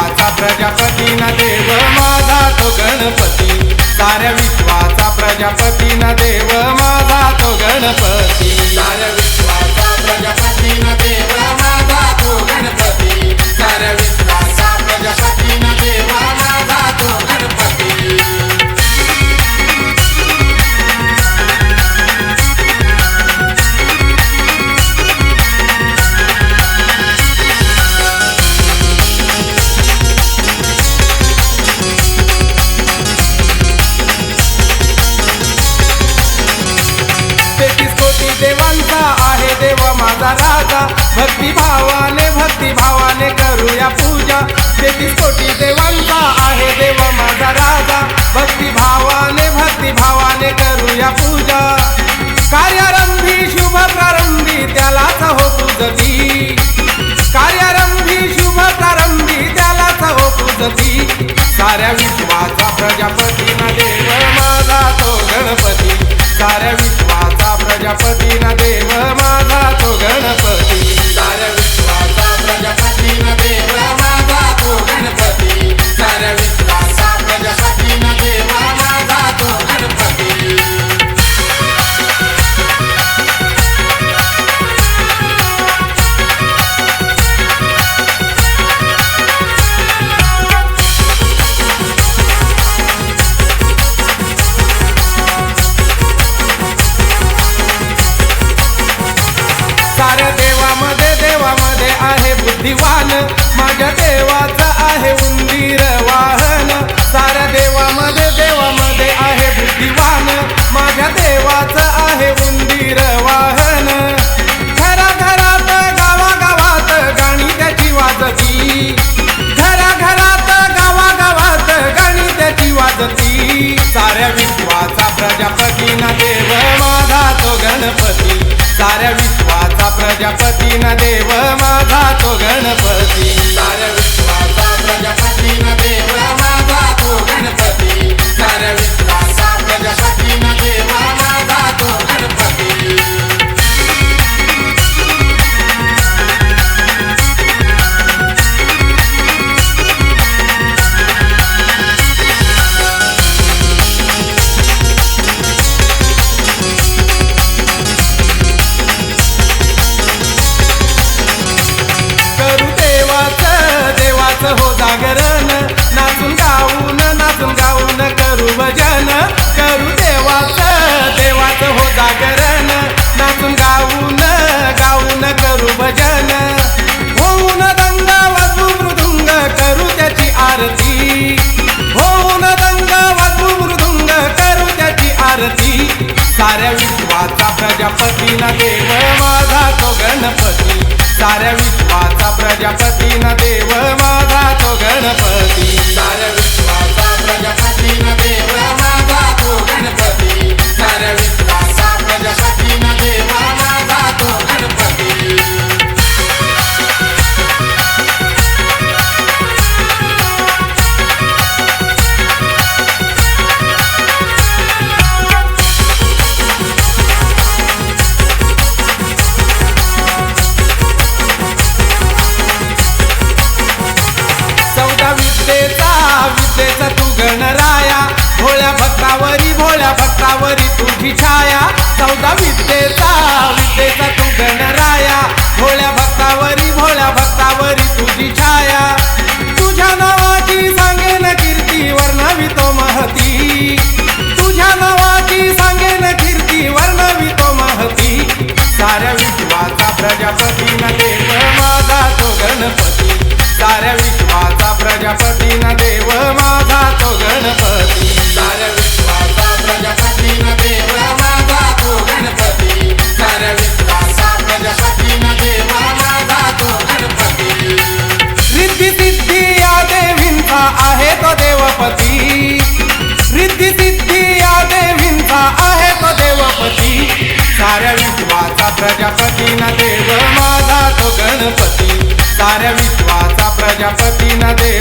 विश्वाचा प्रजापती न देव माझा तो गणपती. साऱ्या विश्वाचा प्रजापती न देव माझा तो गणपती. साऱ्या विश्वाचा प्रजापती भक्ती भावाने भक्ती भावाने करूया पूजा. तेहतीस कोटी देवांचा आहे देव माझा राजा. भक्ती भावाने भक्ती भावाने करूया पूजा. कार्यारंभी शुभ प्रारंभी त्यालाच हो पूजती कार्यारंभी शुभ प्रारंभी त्यालाच हो पूजती साऱ्या विश्वाचा प्रजापती ना देव माझा तो गणपती. साऱ्या विश्वाचा प्रजापती ना देव माझा दिवान माझ्या देवाचं आहे उंदीर वाहन. साऱ्या देवामध्ये देवामध्ये आहे बुद्धिवान माझ्या देवाचं आहे उंदीर वाहन. घरा घरात गावागावात गाणी त्याची वाजती. घरा घरात गावागावात गाणी त्याची वाजती. साऱ्या विश्वाचा प्रजापती ना देव माझा तो गणपती. साऱ्या विश्वाचा प्रजापती न देव माझा तो गणपती. साऱ्या विश्वाचा भोळ्या तुझी छाया चौदा विद्येचा प्रजापती ना देव माझा तो गणपती. साऱ्या विश्वाचा प्रजापती ना देव